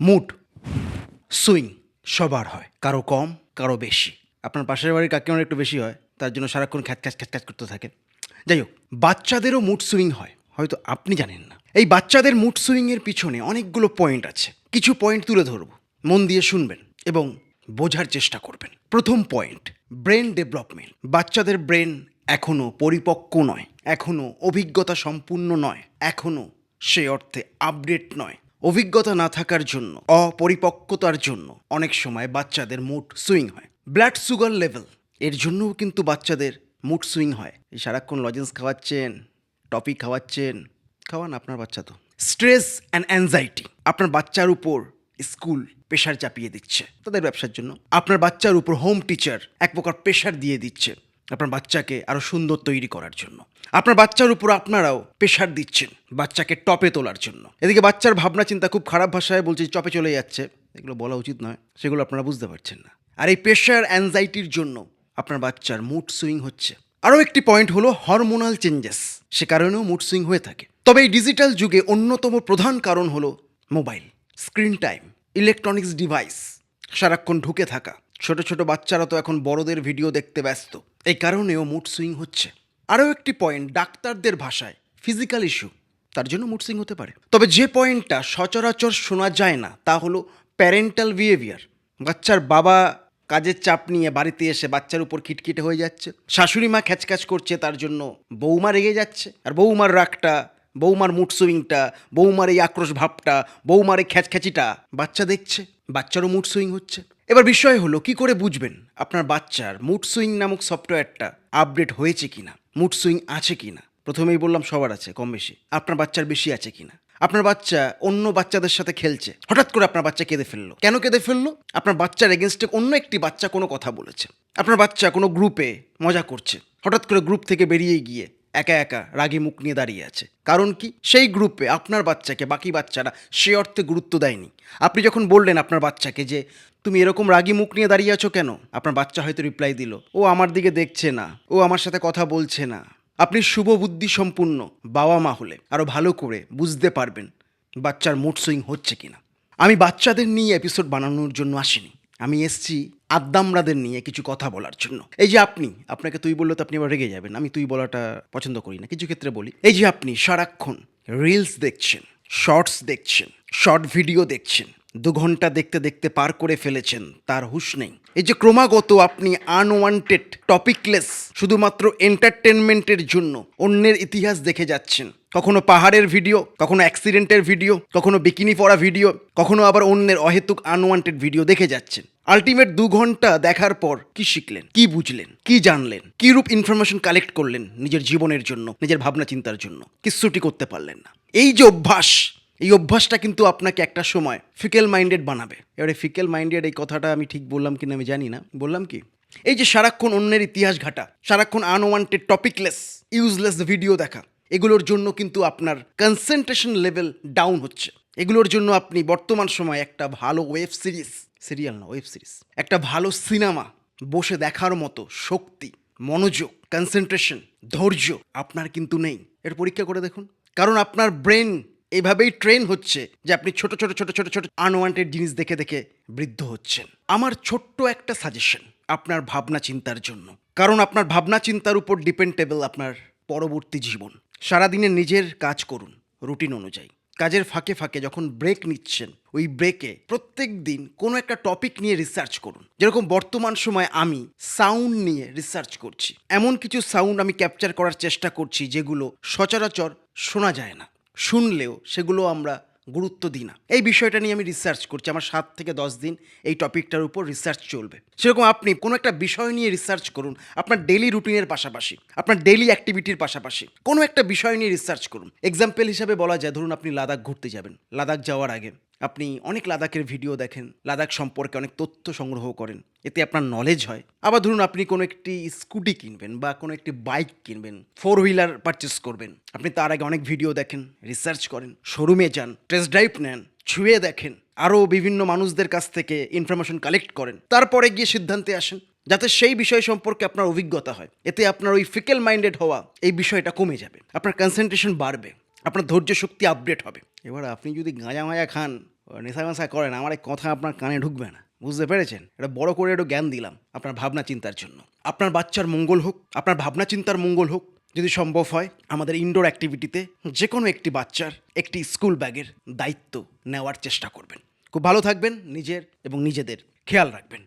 Mood, swing সবার হয়, কারও কম, কারও বেশি। আপনার পাশের বাড়ির কাকিমার একটু বেশি হয়, তার জন্য সারাক্ষণ খ্যাচ খ্যাচ খ্যাচ করতে থাকে। যাই হোক, বাচ্চাদেরও মুড সুইং হয়, হয়তো আপনি জানেন না। এই বাচ্চাদের মুড সুইংয়ের পিছনে অনেকগুলো পয়েন্ট আছে। কিছু পয়েন্ট তুলে ধরব, মন দিয়ে শুনবেন এবং বোঝার চেষ্টা করবেন। প্রথম পয়েন্ট, ব্রেন ডেভেলপমেন্ট। বাচ্চাদের ব্রেন এখনও পরিপক্ক নয় এখনও অভিজ্ঞতা সম্পূর্ণ নয় এখনও সে অর্থে আপডেট নয়। অভিজ্ঞতা না থাকার জন্য, অপরিপক্কতার জন্য অনেক সময় বাচ্চাদের মুড সুইং হয়। ব্লাড সুগার লেভেল, এর জন্যও কিন্তু বাচ্চাদের মুড সুইং হয়। সারাক্ষণ লজেন্স খাওয়াচ্ছেন টপি খাওয়াচ্ছেন, খাওয়ান আপনার বাচ্চা তো। স্ট্রেস অ্যান্ড অ্যাংজাইটি আপনার বাচ্চার উপর স্কুল প্রেশার চাপিয়ে দিচ্ছে। তাদের ব্যবসার জন্য আপনার বাচ্চার উপর হোম টিচার এক প্রকার প্রেশার দিয়ে দিচ্ছে। আপনার বাচ্চাকে আরও সুন্দর তৈরি করার জন্য। আপনার বাচ্চার উপর আপনারাও প্রেশার দিচ্ছেন বাচ্চাকে টপে তোলার জন্য। এদিকে বাচ্চার ভাবনা চিন্তা খুব খারাপ ভাষায় বলছে, চপে চলে যাচ্ছে। এগুলো বলা উচিত নয়, সেগুলো আপনারা বুঝতে পারছেন না। আর এই প্রেশার অ্যাংজাইটির জন্য আপনার বাচ্চার মুড সুইং হচ্ছে। আরও একটি পয়েন্ট হলো হরমোনাল চেঞ্জেস সে কারণেও মুড সুইং হয়ে থাকে। তবে এই ডিজিটাল যুগে অন্যতম প্রধান কারণ হলো mobile screen time electronics device সারাক্ষণ ঢুকে থাকা। ছোট ছোট বাচ্চারা তো এখন বড়দের ভিডিও দেখতে ব্যস্ত। এই কারণেও মুড সুইং হচ্ছে। আরও একটি পয়েন্ট, ডাক্তারদের ভাষায়, ফিজিক্যাল ইস্যু। তার জন্য মুড সুইং হতে পারে। তবে যে পয়েন্টটা সচরাচর শোনা যায় না, তা হলো প্যারেন্টাল বিহেভিয়ার। বাচ্চার বাবা কাজের চাপ নিয়ে বাড়িতে এসে বাচ্চার উপর খিটখিটে হয়ে যাচ্ছে। শাশুড়ি মা খ্যাচখ্যাচ করছে, তার জন্য বৌমা রেগে যাচ্ছে। আর বৌমার রাগটা বৌমার মুড সুইংটা, বৌমার এই আক্রোশ ভাবটা, বৌমার এই খ্যাচখ্যাচিটা। বাচ্চা দেখছে, বাচ্চারও মুড সুইং হচ্ছে। এবার বিষয় হলো, কি করে বুঝবেন আপনার বাচ্চার মুড সুইং নামক সফটওয়্যারটা আপডেট হয়েছে কিনা মুড সুইং আছে কিনা? প্রথমেই বললাম সবার আছে, কম বেশি। আপনার বাচ্চার বেশি আছে কিনা? আপনার বাচ্চা অন্য বাচ্চাদের সাথে খেলছে, হঠাৎ করে আপনার বাচ্চা কেঁদে ফেলল। কেন কেঁদে ফেলল? আপনার বাচ্চার এগেনস্টে অন্য একটি বাচ্চা কোনো কথা বলেছে। আপনার বাচ্চা কোনো গ্রুপে মজা করছে। হঠাৎ করে গ্রুপ থেকে বেরিয়ে গিয়ে একা একা রাগি মুখ নিয়ে দাঁড়িয়ে আছে। কারণ কি? সেই গ্রুপে আপনার বাচ্চাকে, বাকি বাচ্চারা সে অর্থে গুরুত্ব দেয়নি। আপনি যখন বললেন আপনার বাচ্চাকে যে, তুমি এরকম রাগি মুখ নিয়ে দাঁড়িয়ে আছো কেন? আপনার বাচ্চা হয়তো রিপ্লাই দিল, ও আমার দিকে দেখছে না। ও আমার সাথে কথা বলছে না। আপনি শুভ বুদ্ধি সম্পূর্ণ বাবা মা হলে আরও ভালো করে বুঝতে পারবেন বাচ্চার মুড সুইং হচ্ছে কিনা। আমি বাচ্চাদের নিয়ে এপিসোড বানানোর জন্য আসিনি। আমি এসছি আদ্দামরাদের নিয়ে কিছু কথা বলার জন্য। এই যে আপনি, আপনাকে তুই বললে তো আপনি আবার রেগে যাবেন, আমি তুই বলাটা পছন্দ করি না, কিছু ক্ষেত্রে বলি। এই যে আপনি সারাক্ষণ রিলস দেখছেন শর্টস দেখছেন শর্ট ভিডিও দেখছেন, দু ঘণ্টা দেখতে দেখতে পার করে ফেলেছেন, তার হুশ নেই। এই যে ক্রমাগত আপনি আনওয়ান্টেড টপিকলেস শুধুমাত্র এন্টারটেনমেন্টের জন্য অন্যের ইতিহাস দেখে যাচ্ছেন কখনো পাহাড়ের ভিডিও কখনো অ্যাক্সিডেন্টের ভিডিও কখনো বিকিনি পড়া ভিডিও কখনো আবার অন্যের অহেতুক আনওয়ান্টেড ভিডিও দেখে যাচ্ছেন। আলটিমেট দু ঘণ্টা দেখার পর কি শিখলেন, কি বুঝলেন, কি জানলেন কি রূপ ইনফরমেশন কালেক্ট করলেন নিজের জীবনের জন্য, নিজের ভাবনা চিন্তার জন্য কিচ্ছুটি করতে পারলেন না। এই যে অভ্যাস, এই অভ্যাসটা কিন্তু আপনাকে একটা সময় ফিকেল মাইন্ডেড বানাবে। এবারে ফিকেল মাইন্ডেড এই কথাটা আমি ঠিক বললাম কিনা আমি জানি না। বললাম কি, এই যে সারাক্ষণ অন্যের ইতিহাস ঘাটা, সারাক্ষণ আনওয়ান্টেড টপিকলেস ইউজলেস ভিডিও দেখা এগুলোর জন্য কিন্তু আপনার কনসেন্ট্রেশন লেভেল ডাউন হচ্ছে। এগুলোর জন্য আপনি বর্তমান সময় একটা ভালো ওয়েব সিরিজ সিরিয়াল না ওয়েব সিরিজ একটা ভালো সিনেমা বসে দেখার মতো শক্তি, মনোযোগ কনসেন্ট্রেশন ধৈর্য আপনার কিন্তু নেই। এর পরীক্ষা করে দেখুন। কারণ আপনার ব্রেন এভাবেই ট্রেন হচ্ছে যে আপনি ছোট ছোট ছোট ছোট ছোট আনওয়ান্টেড জিনিস দেখে দেখে বৃদ্ধ হচ্ছেন। আমার ছোট্ট একটা সাজেশন আপনার ভাবনা চিন্তার জন্য। কারণ আপনার ভাবনা চিন্তার উপর ডিপেন্ডেবল আপনার পরবর্তী জীবন। সারাদিনে নিজের কাজ করুন, রুটিন অনুযায়ী। কাজের ফাঁকে ফাঁকে যখন ব্রেক নিচ্ছেন, ওই ব্রেকে প্রত্যেক দিন কোনো একটা টপিক নিয়ে রিসার্চ করুন। যেরকম বর্তমান সময় আমি সাউন্ড নিয়ে রিসার্চ করছি। এমন কিছু সাউন্ড আমি ক্যাপচার করার চেষ্টা করছি যেগুলো সচরাচর শোনা যায় না। শুনলেও সেগুলো আমরা গুরুত্ব দিই না। এই বিষয়টা নিয়ে আমি রিসার্চ করছি। আমার সাত থেকে দশ দিন এই টপিকটার উপর রিসার্চ চলবে। সেরকম আপনি কোনো একটা বিষয় নিয়ে রিসার্চ করুন। আপনার ডেলি রুটিনের পাশাপাশি, আপনার ডেলি অ্যাক্টিভিটির পাশাপাশি, কোনো একটা বিষয় নিয়ে রিসার্চ করুন। এক্সাম্পল হিসাবে বলা যায়, ধরুন আপনি লাদাখ ঘুরতে যাবেন। লাদাখ যাওয়ার আগে। আপনি অনেক লাদাখের ভিডিও দেখেন, লাদাখ সম্পর্কে অনেক তথ্য সংগ্রহ করেন, এতে আপনার নলেজ হয়। আবার ধরুন আপনি কোনো একটি স্কুটি কিনবেন বা কোনো একটি বাইক কিনবেন ফোর হুইলার পারচেস করবেন। আপনি তার আগে অনেক ভিডিও দেখেন রিসার্চ করেন শোরুমে যান টেস্ট ড্রাইভ নেন, ছুঁয়ে দেখেন আরও বিভিন্ন মানুষদের কাছ থেকে ইনফরমেশন কালেক্ট করেন। তারপরে গিয়ে সিদ্ধান্তে আসেন, যাতে সেই বিষয় সম্পর্কে আপনার অভিজ্ঞতা হয়। এতে আপনার ওই ফিকেল মাইন্ডেড হওয়া এই বিষয়টা কমে যাবে, আপনার কনসেন্ট্রেশন বাড়বে। আপনার ধৈর্য শক্তি আপডেট হবে। এবার আপনি যদি গাঁজা মাজা খান, নেশা মেশা করেন, আমার এই কথা আপনার কানে ঢুকবে না। বুঝতে পেরেছেন? এটা বড় করে একটু জ্ঞান দিলাম আপনার ভাবনা চিন্তার জন্য। আপনার বাচ্চার মঙ্গল হোক, আপনার ভাবনা চিন্তার মঙ্গল হোক, যদি সম্ভব হয়, আমাদের ইনডোর অ্যাক্টিভিটিতে যে কোনো একটি বাচ্চার একটি স্কুল ব্যাগের দায়িত্ব নেওয়ার চেষ্টা করবেন। খুব ভালো থাকবেন নিজের এবং নিজেদের খেয়াল রাখবেন।